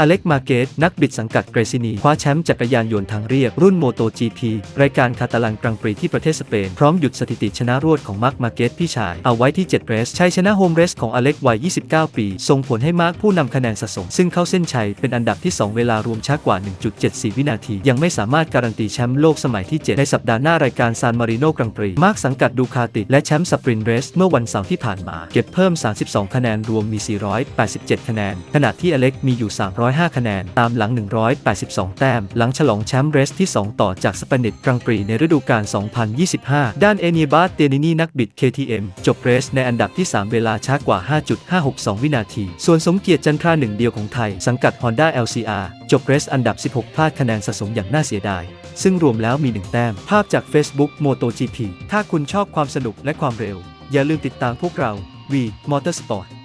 อเล็กมาเกตนักบิดสังกัดเกรซินีคว้าแชมป์จักรยานยนต์ทางเรียบ รุ่นโมโต GP รายการคาตาลันกรังปรีที่ประเทศสเปน พร้อมหยุดสถิติชนะรวดของมาร์คมาเกตพี่ชาย เอาไว้ที่ 7 เรสชัยชนะโฮมเรสของอเล็กวัย 29 ปี ส่งผลให้มาร์คผู้นำคะแนนสะสม ซึ่งเข้าเส้นชัยเป็นอันดับที่ 2 เวลารวมช้ากว่า 1.74 วินาที ยังไม่สามารถการันตีแชมป์โลกสมัยที่ 7 ในสัปดาห์หน้ารายการซานมาริโนกรังปรีมาร์คสังกัดดูคาติและแชมป์สปรินต์เรสเมื่อวันเสาร์ที่ผ่านมา เก็บเพิ่ม 32 คะแนนรวมมี 487 คะแนนขณะที่อเล็กมีอยู่305 คะแนน ตามหลัง 182 แต้ม หลังฉลองแชมป์เรสที่ 2 ต่อจากสเปนิตกรังปรีในฤดูกาล 2025 ด้านเอเนียบาสเตนินีนักบิด KTM จบเรสในอันดับที่ 3 เวลาช้ากว่า 5.562 วินาที ส่วนสมเกียรติจันทราหนึ่งเดียวของไทย สังกัด Honda LCR จบเรสอันดับ 16 พลาดคะแนนสะสมอย่างน่าเสียดาย ซึ่งรวมแล้วมี 1 แต้ม ภาพจาก Facebook MotoGP ถ้าคุณชอบความสนุกและความเร็ว อย่าลืมติดตามพวกเรา V Motorsport